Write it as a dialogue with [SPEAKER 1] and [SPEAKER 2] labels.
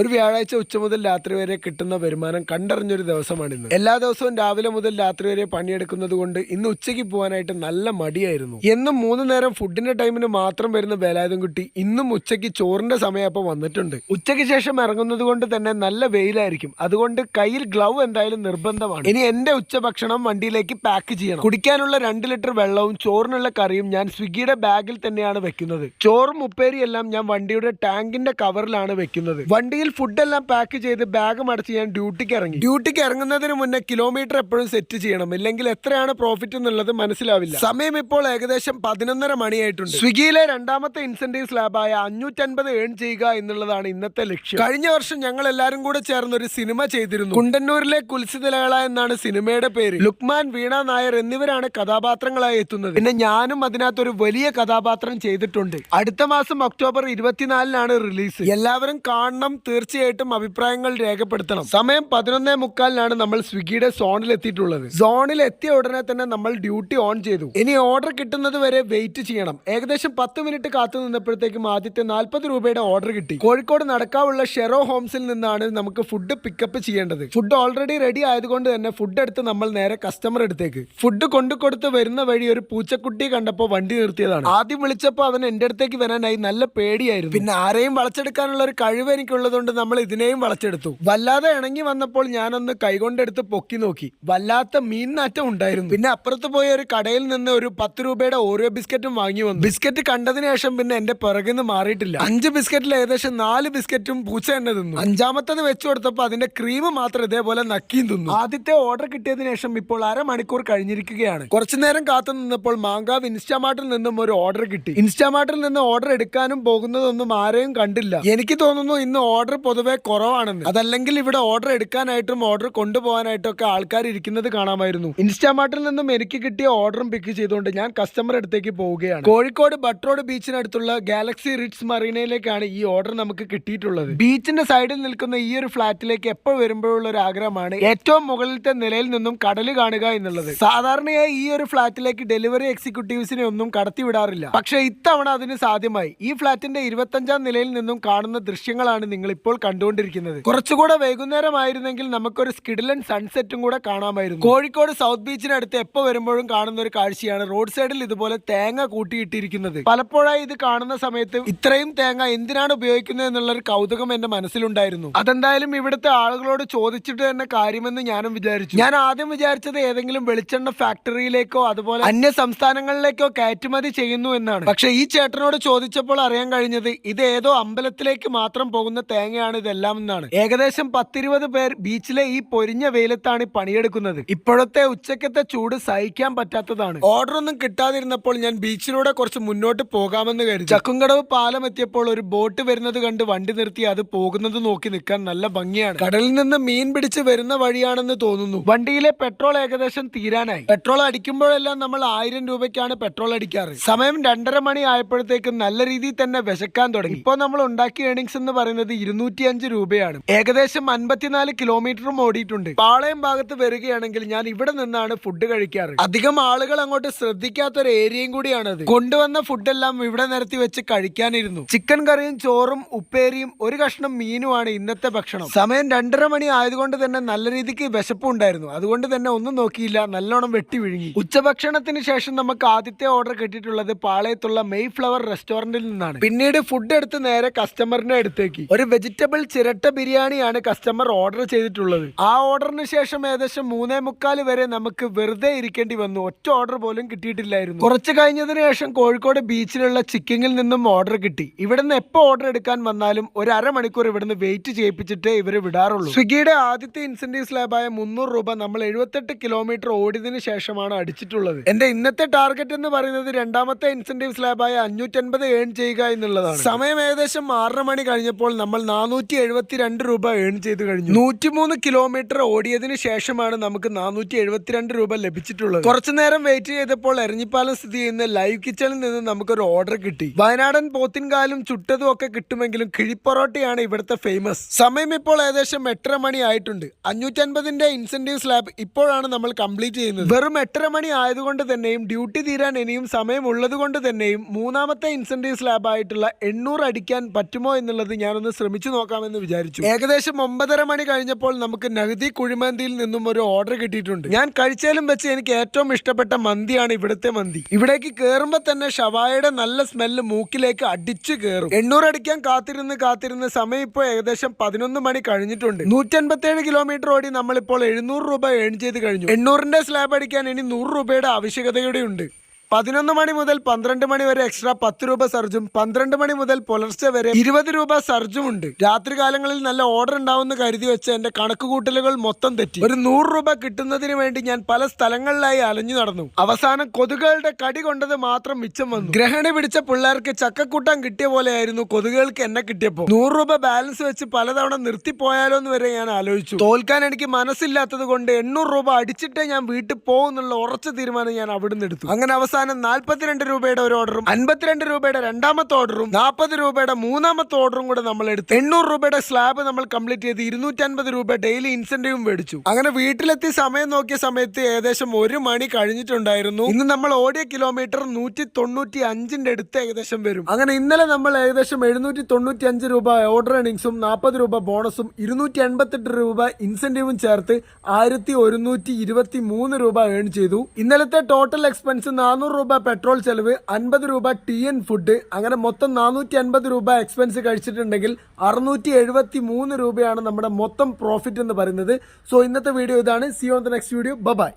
[SPEAKER 1] ഒരു വ്യാഴാഴ്ച ഉച്ച മുതൽ രാത്രി വരെ കിട്ടുന്ന വരുമാനം കണ്ടറിഞ്ഞൊരു ദിവസമാണ് ഇന്ന് എല്ലാ ദിവസവും രാവിലെ മുതൽ രാത്രി വരെ പണിയെടുക്കുന്നത് കൊണ്ട് ഇന്ന് ഉച്ചയ്ക്ക് പോകാനായിട്ട് നല്ല മടിയായിരുന്നു. എന്നും മൂന്ന് നേരം ഫുഡിന്റെ ടൈമിന് മാത്രം വരുന്ന വേലായുധം കുട്ടി ഇന്നും ഉച്ചയ്ക്ക് ചോറിന്റെ സമയപ്പം വന്നിട്ടുണ്ട്. ഉച്ചയ്ക്ക് ശേഷം ഇറങ്ങുന്നത് കൊണ്ട് തന്നെ നല്ല വെയിലായിരിക്കും. അതുകൊണ്ട് കയ്യിൽ ഗ്ലൗ എന്തായാലും നിർബന്ധമാണ്. ഇനി എന്റെ ഉച്ചഭക്ഷണം വണ്ടിയിലേക്ക് പാക്ക് ചെയ്യണം. കുടിക്കാനുള്ള രണ്ട് ലിറ്റർ വെള്ളവും ചോറിനുള്ള കറിയും ഞാൻ സ്വിഗ്ഗിയുടെ ബാഗിൽ തന്നെയാണ് വെക്കുന്നത്. ചോറും ഉപ്പേരിയെല്ലാം ഞാൻ വണ്ടിയുടെ ടാങ്കിന്റെ കവറിലാണ് വെക്കുന്നത്. വണ്ടിയിൽ ഫുഡെല്ലാം പാക്ക് ചെയ്ത് ബാഗ് അടച്ച് ഞാൻ ഡ്യൂട്ടിക്ക് ഇറങ്ങി. ഡ്യൂട്ടിക്ക് ഇറങ്ങുന്നതിന് മുന്നേ കിലോമീറ്റർ എപ്പോഴും സെറ്റ് ചെയ്യണം. ഇല്ലെങ്കിൽ എത്രയാണ് പ്രോഫിറ്റ് എന്നുള്ളത് മനസ്സിലാവില്ല. സമയം ഇപ്പോൾ ഏകദേശം പതിനൊന്നര മണിയായിട്ടുണ്ട്. സ്വിഗ്ഗിയിലെ രണ്ടാമത്തെ ഇൻസെന്റീവ് സ്ലാബായ അഞ്ഞൂറ്റൻപത് ഏൺ ചെയ്യുക എന്നുള്ളതാണ് ഇന്നത്തെ ലക്ഷ്യം. കഴിഞ്ഞ വർഷം ഞങ്ങൾ എല്ലാവരും കൂടെ ചേർന്ന് ഒരു സിനിമ ചെയ്തിരുന്നു. കുണ്ടന്നൂരിലെ കുൽസിതലകള എന്നാണ് സിനിമയുടെ പേര്. ലുക്മാൻ വീണ നായർ എന്നിവരാണ് കഥാപാത്രങ്ങളായി എത്തുന്നത്. പിന്നെ ഞാനും അതിനകത്തൊരു വലിയ കഥാപാത്രം ചെയ്തിട്ടുണ്ട്. അടുത്ത മാസം ഒക്ടോബർ ഇരുപത്തിനാലിനാണ് റിലീസ്. എല്ലാവരും കാണണം തീർച്ചയായിട്ടും അഭിപ്രായങ്ങൾ രേഖപ്പെടുത്തണം. സമയം പതിനൊന്നേ മുക്കാലിനാണ് നമ്മൾ സ്വിഗ്ഗിയുടെ സോണിൽ എത്തിയിട്ടുള്ളത്. സോണിൽ എത്തിയ ഉടനെ തന്നെ നമ്മൾ ഡ്യൂട്ടി ഓൺ ചെയ്തു. ഇനി ഓർഡർ കിട്ടുന്നത് വരെ വെയിറ്റ് ചെയ്യണം. ഏകദേശം പത്ത് മിനിറ്റ് കാത്തു നിന്നപ്പോഴത്തേക്കും ആദ്യത്തെ നാൽപ്പത് രൂപയുടെ ഓർഡർ കിട്ടി. കോഴിക്കോട് നടക്കാവുള്ള ഷെറോ ഹോംസിൽ നിന്നാണ് നമുക്ക് ഫുഡ് പിക്കപ്പ് ചെയ്യേണ്ടത്. ഫുഡ് ഓൾറെഡി റെഡി ആയതുകൊണ്ട് തന്നെ ഫുഡ് എടുത്ത് നമ്മൾ നേരെ കസ്റ്റമർ അടുത്തേക്ക്. ഫുഡ് കൊണ്ടു കൊടുത്ത് വരുന്ന വഴി ഒരു പൂച്ചക്കുട്ടി കണ്ടപ്പോൾ വണ്ടി നിർത്തിയതാണ്. ആദ്യം വിളിച്ചപ്പോൾ അവൻ എന്റെ അടുത്തേക്ക് വരാനായി നല്ല പേടിയായിരുന്നു. പിന്നെ ആരെയും വളച്ചെടുക്കാനുള്ള ഒരു കഴിവ് എനിക്കുള്ളതുകൊണ്ട് നമ്മൾ ഇതിനെയും വളച്ചെടുത്തു. വല്ലാതെ ഇണങ്ങി വന്നപ്പോൾ ഞാനൊന്ന് കൈകൊണ്ടെടുത്ത് പൊക്കി നോക്കി. വല്ലാത്ത മീൻ നാറ്റം ഉണ്ടായിരുന്നു. പിന്നെ അപ്പുറത്ത് പോയ ഒരു കടയിൽ നിന്ന് ഒരു പത്ത് രൂപയുടെ ഓരോ ബിസ്ക്കറ്റും വാങ്ങി വന്നു. ബിസ്ക്കറ്റ് കണ്ടതിന് ശേഷം പിന്നെ എന്റെ പിറകിൽ നിന്ന് മാറിയിട്ടില്ല. അഞ്ച് ബിസ്ക്കറ്റിൽ ഏകദേശം നാല് ബിസ്ക്കറ്റും പൂച്ച തന്നെ തിന്നു. അഞ്ചാമത്തത് വെച്ചു കൊടുത്തപ്പോൾ അതിന്റെ ക്രീം മാത്രം ഇതേപോലെ നക്കിയും തിന്നു. ആദ്യത്തെ ഓർഡർ കിട്ടിയതിനു ശേഷം ഇപ്പോൾ അരമണിക്കൂർ കഴിഞ്ഞിരിക്കുകയാണ്. കുറച്ചു നേരം കാത്തു നിന്നപ്പോൾ മാങ്കാവ് ഇൻസ്റ്റാമാർട്ടിൽ നിന്നും ഒരു ഓർഡർ കിട്ടി. ഇൻസ്റ്റാമാർട്ടിൽ നിന്ന് ഓർഡർ എടുക്കാനും പോകുന്നതൊന്നും ആരെയും കണ്ടില്ല. എനിക്ക് തോന്നുന്നു ഇന്ന് ഓർഡർ പൊതുവെ കുറവാണെന്ന്. അതല്ലെങ്കിൽ ഇവിടെ ഓർഡർ എടുക്കാനായിട്ടും ഓർഡർ കൊണ്ടുപോകാനായിട്ടും ഒക്കെ ആൾക്കാർ ഇരിക്കുന്നത് കാണാമായിരുന്നു. ഇൻസ്റ്റാമാർട്ടിൽ നിന്നും എനിക്ക് കിട്ടിയ ഓർഡറും പിക്ക് ചെയ്തുകൊണ്ട് ഞാൻ കസ്റ്റമർ അടുത്തേക്ക് പോവുകയാണ്. കോഴിക്കോട് ബട്ട്രോഡ് ബീച്ചിനടുത്തുള്ള ഗാലക്സി റിറ്റ്സ് മറീനയിലേക്കാണ് ഈ ഓർഡർ നമുക്ക് കിട്ടിയിട്ടുള്ളത്. ബീച്ചിന്റെ സൈഡിൽ നിൽക്കുന്ന ഈ ഒരു ഫ്ളാറ്റിലേക്ക് എപ്പോൾ വരുമ്പോഴുള്ള ഒരു ആഗ്രഹമാണ് ഏറ്റവും മുകളിലത്തെ നിലയിൽ നിന്നും കടൽ കാണുക എന്നുള്ളത്. സാധാരണയായി ഈ ഒരു ഫ്ളാറ്റിലേക്ക് ഡെലിവറി എക്സിക്യൂട്ടീവ്സിനെ ഒന്നും കടത്തിവിടാറില്ല പക്ഷേ ഇത്തവണ അതിന് സാധ്യമായി. ഈ ഫ്ളാറ്റിന്റെ ഇരുപത്തഞ്ചാം നിലയിൽ നിന്നും കാണുന്ന ദൃശ്യങ്ങളാണ് നിങ്ങൾ ഇപ്പോൾ കണ്ടുകൊണ്ടിരിക്കുന്നത്. കുറച്ചുകൂടെ വൈകുന്നേരമായിരുന്നെങ്കിൽ നമുക്കൊരു സ്കിഡിലൻ സൺസെറ്റും കൂടെ കാണാമായിരുന്നു. കോഴിക്കോട് സൗത്ത് ബീച്ചിനടുത്ത് എപ്പോ വരുമ്പോഴും കാണുന്ന ഒരു കാഴ്ചയാണ് റോഡ് സൈഡിൽ ഇതുപോലെ തേങ്ങ കൂട്ടിയിട്ടിരിക്കുന്നത്. പലപ്പോഴായി ഇത് കാണുന്ന സമയത്ത് ഇത്രയും തേങ്ങ എന്തിനാണ് ഉപയോഗിക്കുന്നത് എന്നുള്ള ഒരു കൗതുകം എന്റെ മനസ്സിലുണ്ടായിരുന്നു. അതെന്തായാലും ഇവിടുത്തെ ആളുകളോട് ചോദിച്ചിട്ട് തന്നെ കാര്യമെന്ന് ഞാനും വിചാരിച്ചു. ഞാൻ ആദ്യം വിചാരിച്ചത് ഏതെങ്കിലും വെളിച്ചെണ്ണ ഫാക്ടറിയിലേക്കോ അതുപോലെ അന്യ സംസ്ഥാനങ്ങളിലേക്കോ കയറ്റുമതി ചെയ്യുന്നു എന്നാണ്. പക്ഷെ ഈ ചേട്ടനോട് ചോദിച്ചപ്പോൾ അറിയാൻ കഴിഞ്ഞത് ഇത് ഏതോ അമ്പലത്തിലേക്ക് മാത്രം പോകുന്ന തേങ്ങയാണ് ഇതെല്ലാം എന്നാണ്. ഏകദേശം പത്തിരുപത് പേർ ബീച്ചിലെ ഈ പൊരിഞ്ഞ വെയിലത്താണ് പണിയെടുക്കുന്നത്. ഇപ്പോഴത്തെ ഉച്ചക്കത്തെ ചൂട് സഹിക്കാൻ പറ്റാത്തതാണ്. ഓർഡർ ഒന്നും കിട്ടാതിരുന്നപ്പോൾ ഞാൻ ബീച്ചിലൂടെ കുറച്ച് മുന്നോട്ട് പോകാമെന്ന് കരുതി. ചക്കുംകടവ് പാലം എത്തിയപ്പോൾ ഒരു ബോട്ട് വരുന്നത് കണ്ട് വണ്ടി നിർത്തി അത് പോകുന്നത് നോക്കി നിൽക്കാൻ നല്ല ഭംഗിയാണ്. കടലിൽ നിന്ന് മീൻ പിടിച്ച് വരുന്ന വഴിയാണെന്ന് തോന്നുന്നു. വണ്ടിയിലെ പെട്രോൾ ഏകദേശം തീരാനായി. പെട്രോൾ അടിക്കുമ്പോഴെല്ലാം നമ്മൾ ആയിരം രൂപയ്ക്കാണ് പെട്രോൾ അടിക്കാറ്. സമയം രണ്ടര മണി ആയപ്പോഴത്തേക്കും നല്ല രീതിയിൽ തന്നെ വിശക്കാൻ തുടങ്ങി. ഇപ്പോൾ നമ്മൾ ഉണ്ടാക്കിയ ഏണിങ്സ് എന്ന് പറയുന്നത് ഇരുന്നൂറ്റി അഞ്ച് രൂപയാണ്. ഏകദേശം അൻപത്തിനാല് കിലോമീറ്ററും ഓടിയിട്ടുണ്ട്. പാളയം ഭാഗത്ത് വരികയാണെങ്കിൽ ഞാൻ ഇവിടെ നിന്നാണ് ഫുഡ് കഴിക്കാറ്. അധികം ആളുകൾ അങ്ങോട്ട് ശ്രദ്ധിക്കാത്ത ഒരു ഏരിയയും കൂടിയാണത്. കൊണ്ടുവന്ന ഫുഡെല്ലാം ഇവിടെ നിരത്തി വെച്ച് കഴിക്കാനിരുന്നു. ചിക്കൻ കറിയും ചോറും ഉപ്പേരിയും ഒരു കഷ്ണം മീനുമാണ് ഇന്നത്തെ ഭക്ഷണം. സമയം രണ്ടര മണി ആയതുകൊണ്ട് തന്നെ നല്ല രീതിക്ക് വിശപ്പുണ്ടായിരുന്നു അതുകൊണ്ട് തന്നെ ഒന്നും നോക്കിയില്ല. നല്ലോണം വെട്ടി വിഴുങ്ങി. ഉച്ചഭക്ഷണത്തിന് ശേഷം നമുക്ക് ആദ്യത്തെ ഓർഡർ കിട്ടിയിട്ടുള്ളത് പാളയത്തുള്ള മെയ് ഫ്ലവർ റെസ്റ്റോറന്റിൽ നിന്നാണ്. പിന്നീട് ഫുഡ് എടുത്ത് നേരെ കസ്റ്റമറിന്റെ അടുത്തേക്ക്. ഒരു വെജിറ്റബിൾ ചിരട്ട ബിരിയാണിയാണ് കസ്റ്റമർ ഓർഡർ ചെയ്തിട്ടുള്ളത്. ആ ഓർഡറിന് ശേഷം ഏകദേശം മൂന്നേ മുക്കാൽ വരെ നമുക്ക് വെറുതെ ഇരിക്കേണ്ടി വന്നു. ഒറ്റ ഓർഡർ പോലും കിട്ടിയിട്ടില്ലായിരുന്നു. കുറച്ച് കഴിഞ്ഞതിന് ശേഷം കോഴിക്കോട് ബീച്ചിലുള്ള ചിക്കിങ്ങിൽ നിന്നും ഓർഡർ കിട്ടി. ഇവിടുന്ന് എപ്പോ ഓർഡർ എടുക്കാൻ വന്നാലും ഒരു അരമണിക്കൂർ ഇവിടുന്ന് വെയിറ്റ് ചെയ്യിപ്പിച്ചിട്ടേ ഇവർ വിടാറുള്ളൂ. സ്വിഗ്ഗിയുടെ ആദ്യത്തെ ഇൻസെന്റീവ് സ്ലാബായ മുന്നൂറ് രൂപ നമ്മൾ എഴുപത്തെട്ട് കിലോമീറ്റർ ഓടിയതിനു ശേഷമാണ് അടിച്ചിട്ടുള്ളത്. എന്റെ ഇന്നത്തെ ടാർഗറ്റ് എന്ന് പറയുന്നത് രണ്ടാമത്തെ ഇൻസെന്റീവ് സ്ലാബായ അഞ്ഞൂറ്റൻപത് ഏൺ ചെയ്യുക എന്നുള്ളതാണ്. സമയം ഏകദേശം ആറര മണി കഴിഞ്ഞപ്പോൾ നമ്മൾ നാനൂറ്റി എഴുപത്തിരണ്ട് രൂപ ഏൺ ചെയ്ത് കഴിഞ്ഞു. നൂറ്റിമൂന്ന് കിലോമീറ്റർ ഓടിയതിന് ശേഷമാണ് നമുക്ക് നാനൂറ്റി എഴുപത്തിരണ്ട് രൂപ ലഭിച്ചിട്ടുള്ളത്. കുറച്ചു നേരം വെയിറ്റ് ചെയ്തപ്പോൾ എരഞ്ഞിപ്പാലം സ്ഥിതി ചെയ്യുന്ന ലൈവ് കിച്ചണിൽ നിന്ന് നമുക്കൊരു ഓർഡർ കിട്ടി. വയനാടൻ പോത്തിൻകാലും ചുട്ടതും ഒക്കെ കിട്ടുമെങ്കിലും കിഴിപ്പൊറോട്ടയാണ് ഇവിടുത്തെ ഫേമസ് സമയം ഇപ്പോൾ ഏകദേശം എട്ടര മണി ആയിട്ടുണ്ട്. അഞ്ഞൂറ്റൻപതിന്റെ ഇൻസെന്റീവ് സ്ലാബ് ഇപ്പോഴാണ് നമ്മൾ കംപ്ലീറ്റ് ചെയ്യുന്നത്. വെറും എട്ടര മണി ആയതുകൊണ്ട് തന്നെയും ഡ്യൂട്ടി തീരാൻ ഇനിയും സമയം ഉള്ളത് കൊണ്ട് തന്നെയും മൂന്നാമത്തെ ഇൻസെന്റീവ് സ്ലാബ് ആയിട്ടുള്ള എണ്ണൂറ് അടിക്കാൻ പറ്റുമോ എന്നുള്ളത് ഞാനൊന്ന് ശ്രമിച്ചു അടിച്ചു നോക്കാമെന്ന് വിചാരിച്ചു. ഏകദേശം ഒമ്പതര മണി കഴിഞ്ഞപ്പോൾ നമുക്ക് നഗതി കുഴിമന്തിയിൽ നിന്നും ഒരു ഓർഡർ കിട്ടിയിട്ടുണ്ട്. ഞാൻ കഴിച്ചാലും വെച്ച് എനിക്ക് ഏറ്റവും ഇഷ്ടപ്പെട്ട മന്തിയാണ് ഇവിടുത്തെ മന്തി. ഇവിടേക്ക് കയറുമ്പോൾ തന്നെ ഷവായയുടെ നല്ല സ്മെല്ല് മൂക്കിലേക്ക് അടിച്ചു കയറും എണ്ണൂറ് അടിക്കാൻ കാത്തിരുന്ന് കാത്തിരുന്ന് സമയം ഇപ്പോൾ ഏകദേശം പതിനൊന്ന് മണി കഴിഞ്ഞിട്ടുണ്ട്. നൂറ്റൻപത്തേഴ് കിലോമീറ്റർ ഓടി നമ്മളിപ്പോൾ എഴുന്നൂറ് രൂപ ഏൺ ചെയ്ത് കഴിഞ്ഞു. എണ്ണൂറിന്റെ സ്ലാബ് അടിക്കാൻ ഇനി നൂറ് രൂപയുടെ ആവശ്യകതയുടെ ഉണ്ട് പതിനൊന്ന് മണി മുതൽ പന്ത്രണ്ട് മണി വരെ എക്സ്ട്രാ പത്ത് രൂപ സർജും പന്ത്രണ്ട് മണി മുതൽ പുലർച്ചെ വരെ ഇരുപത് രൂപ സർജും ഉണ്ട്. രാത്രി കാലങ്ങളിൽ നല്ല ഓർഡർ ഉണ്ടാവുമെന്ന് കരുതി വെച്ച് എന്റെ കണക്ക് കൂട്ടലുകൾ മൊത്തം തെറ്റി. ഒരു നൂറ് രൂപ കിട്ടുന്നതിന് വേണ്ടി ഞാൻ പല സ്ഥലങ്ങളിലായി അലഞ്ഞു നടന്നു. അവസാനം കൊതുകുകളുടെ കടി കൊണ്ടത് മാത്രം മിച്ചം വന്നു. ഗ്രഹണി പിടിച്ച പിള്ളേർക്ക് ചക്കക്കൂട്ടാൻ കിട്ടിയ പോലെയായിരുന്നു കൊതുകുകൾക്ക് എന്നെ കിട്ടിയപ്പോൾ. നൂറ് രൂപ ബാലൻസ് വെച്ച് പലതവണ നിർത്തിപ്പോയാലോ എന്ന് വരെ ഞാൻ ആലോചിച്ചു. തോൽക്കാൻ എനിക്ക് മനസ്സില്ലാത്തത് കൊണ്ട് എണ്ണൂറ് രൂപ അടിച്ചിട്ടേ ഞാൻ വീട്ടിൽ പോകുന്നുള്ള ഉറച്ച തീരുമാനം ഞാൻ അവിടുന്ന് എടുത്തു. അങ്ങനെ അവസാനം നാൽപ്പത്തിരണ്ട് രൂപയുടെ ഒരു ഓർഡറും അൻപത്തിരണ്ട് രൂപയുടെ രണ്ടാമത്തെ ഓർഡറും നാൽപ്പത് രൂപയുടെ മൂന്നാമത്തെ ഓർഡറും കൂടെ നമ്മൾ എടുത്തു എണ്ണൂറ് രൂപയുടെ സ്ലാബ് നമ്മൾ കംപ്ലീറ്റ് ചെയ്ത് ഇരുന്നൂറ്റൻപത് രൂപ ഡെയിലി ഇൻസെന്റീവും മേടിച്ചു. അങ്ങനെ വീട്ടിലെത്തി സമയം നോക്കിയ സമയത്ത് ഏകദേശം ഒരു മണി കഴിഞ്ഞിട്ടുണ്ടായിരുന്നു. ഇന്ന് നമ്മൾ ഓടിയ കിലോമീറ്റർ നൂറ്റി തൊണ്ണൂറ്റി അഞ്ചിന്റെ അടുത്ത് ഏകദേശം വരും. അങ്ങനെ ഇന്നലെ നമ്മൾ ഏകദേശം എഴുന്നൂറ്റി തൊണ്ണൂറ്റി അഞ്ച് രൂപ ഓർഡർ ഏണിങ്സും നാൽപ്പത് രൂപ ബോണസും ഇരുന്നൂറ്റി എൺപത്തെട്ട് രൂപ ഇൻസെന്റീവും ചേർത്ത് ആയിരത്തി ഒരുന്നൂറ്റി ഇരുപത്തി മൂന്ന് രൂപ ഏൺ ചെയ്തു. ഇന്നലത്തെ ടോട്ടൽ എക്സ്പെൻസ് നാനൂറ് രൂപ പെട്രോൾ ചെലവ് അൻപത് രൂപ ടി എൻ ഫുഡ് അങ്ങനെ മൊത്തം നാനൂറ്റി അൻപത് രൂപ എക്സ്പെൻസ് കഴിച്ചിട്ടുണ്ടെങ്കിൽ അറുന്നൂറ്റി എഴുപത്തി മൂന്ന് രൂപയാണ് നമ്മുടെ മൊത്തം പ്രോഫിറ്റ് എന്ന് പറയുന്നത്. സോ ഇന്നത്തെ വീഡിയോ ഇതാണ്. See on the next video bye